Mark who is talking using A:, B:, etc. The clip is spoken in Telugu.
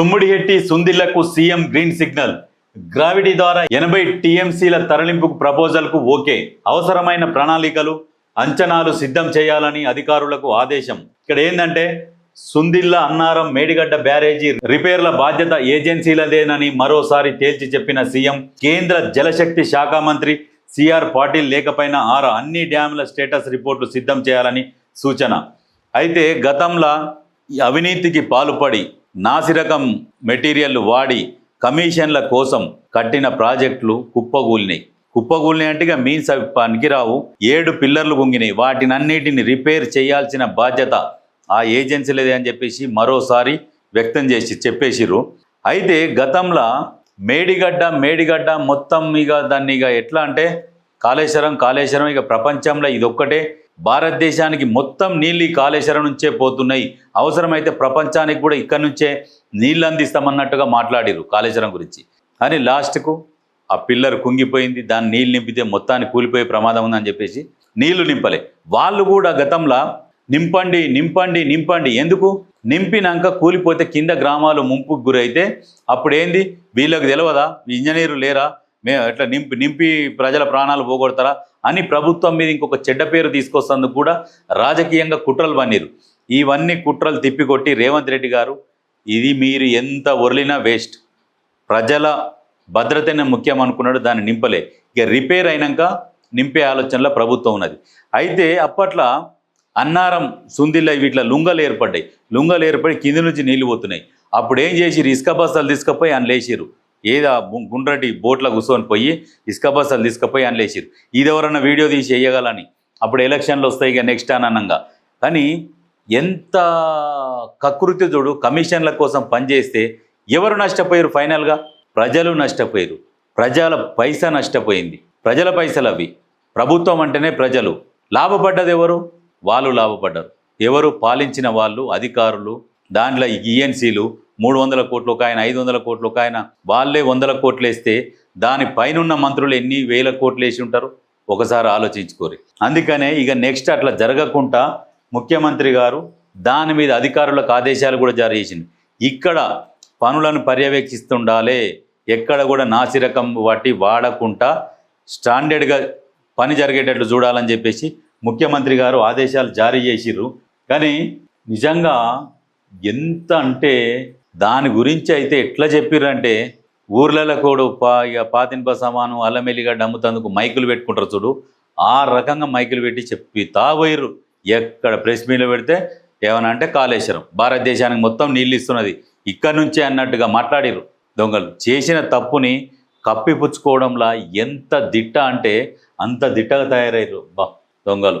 A: తుమ్మిడిహెట్టి సుందిళ్ళకు సీఎం గ్రీన్ సిగ్నల్. గ్రావిటీ ద్వారా ఎనభై టీఎంసీల తరలింపుకు ప్రపోజల్కు ఓకే. అవసరమైన ప్రణాళికలు అంచనాలు సిద్ధం చేయాలని అధికారులకు ఆదేశం. ఇక్కడ ఏంటంటే సుందిల్ల అన్నారం మేడిగడ్డ బ్యారేజీ రిపేర్ల బాధ్యత ఏజెన్సీలదేనని మరోసారి తేల్చి చెప్పిన సీఎం కేంద్ర జలశక్తి శాఖ మంత్రి సిఆర్ పాటిల్ లేకపోయినా ఆరు అన్ని డ్యాముల స్టేటస్ రిపోర్టులు సిద్ధం చేయాలని సూచన. అయితే గతంలో అవినీతికి పాల్పడి నాసిరకం మెటీరియల్ వాడి కమిషన్ల కోసం కట్టిన ప్రాజెక్టులు కుప్పగూలినాయి. కుప్పగూలినాయి అంటే ఇక మీన్స్ అవి పనికిరావు. ఏడు పిల్లర్లు గుంగినాయి వాటినన్నిటిని రిపేర్ చేయాల్సిన బాధ్యత ఆ ఏజెన్సీలదే అని చెప్పేసి మరోసారి వ్యక్తం చేసి చెప్పేసిర్రు. అయితే గతంలో మేడిగడ్డ మేడిగడ్డ మొత్తం ఇక దాన్ని ఇక ఎట్లా అంటే కాళేశ్వరం కాళేశ్వరం ఇక ప్రపంచంలో ఇదొక్కటే. భారతదేశానికి మొత్తం నీళ్ళు ఈ కాళేశ్వరం నుంచే పోతున్నాయి. అవసరమైతే ప్రపంచానికి కూడా ఇక్కడి నుంచే నీళ్ళు అందిస్తామన్నట్టుగా మాట్లాడిరు కాళేశ్వరం గురించి. కానీ లాస్ట్కు ఆ పిల్లర్ కుంగిపోయింది. దాన్ని నీళ్ళు నింపితే మొత్తాన్ని కూలిపోయే ప్రమాదం ఉందని చెప్పేసి నీళ్ళు నింపలే. వాళ్ళు కూడా గతంలో నింపండి నింపండి నింపండి. ఎందుకు? నింపినాక కూలిపోతే కింద గ్రామాలు ముంపుకు గురైతే అప్పుడేంది? వీళ్ళకి తెలియదా ఇంజనీరు లేరా? మేము ఎట్లా నింపి నింపి ప్రజల ప్రాణాలు పోగొడతారా? అని ప్రభుత్వం మీద ఇంకొక చెడ్డ పేరు తీసుకొస్తందుకు కూడా రాజకీయంగా కుట్రలు పన్నీరు. ఇవన్నీ కుట్రలు తిప్పికొట్టి రేవంత్ రెడ్డి గారు ఇది మీరు ఎంత ఒరలినా వేస్ట్. ప్రజల భద్రతనే ముఖ్యం అనుకున్నాడు దాన్ని నింపలే. ఇక రిపేర్ అయినాక నింపే ఆలోచనలో ప్రభుత్వం ఉన్నది. అయితే అప్పట్లో అన్నారం సుందిల్ల వీటిలో లుంగలు ఏర్పడ్డాయి. లుంగలు ఏర్పడి కింది నుంచి నీళ్ళు పోతున్నాయి. అప్పుడు ఏం చేసిరు ఇసుక బస్తాలు తీసుకుపోయి ఆయన లేచిరు ఏదో గుండ్రటి బోట్లో కూర్చొని పోయి ఇసుక బస్సులు తీసుకుపోయి అనలేసారు ఇది ఎవరన్నా వీడియో తీసి వేయగలని? అప్పుడు ఎలక్షన్లు వస్తాయి ఇక నెక్స్ట్ అనంగా. కానీ ఎంత కకృతి చూడు కమిషన్ల కోసం పనిచేస్తే ఎవరు నష్టపోయారు ఫైనల్గా? ప్రజలు నష్టపోయారు. ప్రజల పైసా నష్టపోయింది. ప్రజల పైసలు అవి. ప్రభుత్వం అంటేనే ప్రజలు. లాభపడ్డది ఎవరు? వాళ్ళు లాభపడ్డారు. ఎవరు పాలించిన వాళ్ళు అధికారులు దాంట్లో ఈఎన్సీలు మూడు వందల కోట్లు ఒక ఆయన ఐదు వందల కోట్లు ఒక ఆయన వాళ్ళే వందల కోట్లు వేస్తే దాని పైనున్న మంత్రులు ఎన్ని వేల కోట్లు వేసి ఉంటారు? ఒకసారి ఆలోచించుకోరు. అందుకనే ఇక నెక్స్ట్ అట్లా జరగకుండా ముఖ్యమంత్రి గారు దాని మీద అధికారులకు ఆదేశాలు కూడా జారీ చేసింది ఇక్కడ పనులను పర్యవేక్షిస్తుండాలే ఎక్కడ కూడా నాసిరకం వాటి వాడకుండా స్టాండర్డ్గా పని జరిగేటట్లు చూడాలని చెప్పేసి ముఖ్యమంత్రి గారు ఆదేశాలు జారీ చేసిర్రు. కానీ నిజంగా ఎంత అంటే దాని గురించి అయితే ఎట్లా చెప్పిర్రంటే ఊర్లలో కూడా పా ఇక పాతింప సమానం అల్లం ఎల్లిగడ్డ అమ్ముతందుకు మైకులు పెట్టుకుంటారు చూడు. ఆ రకంగా మైకులు పెట్టి చెప్పి తావైరు ఎక్కడ ప్రెస్ మీలో పెడితే ఏమన్నా అంటే కాళేశ్వరం. భారతదేశానికి మొత్తం నీళ్ళు ఇస్తున్నది. ఇక్కడ నుంచే అన్నట్టుగా మాట్లాడిరు దొంగలు. చేసిన తప్పుని కప్పిపుచ్చుకోవడంలా ఎంత దిట్ట అంటే అంత దిట్టగా తయారయ్యారు బా దొంగలు.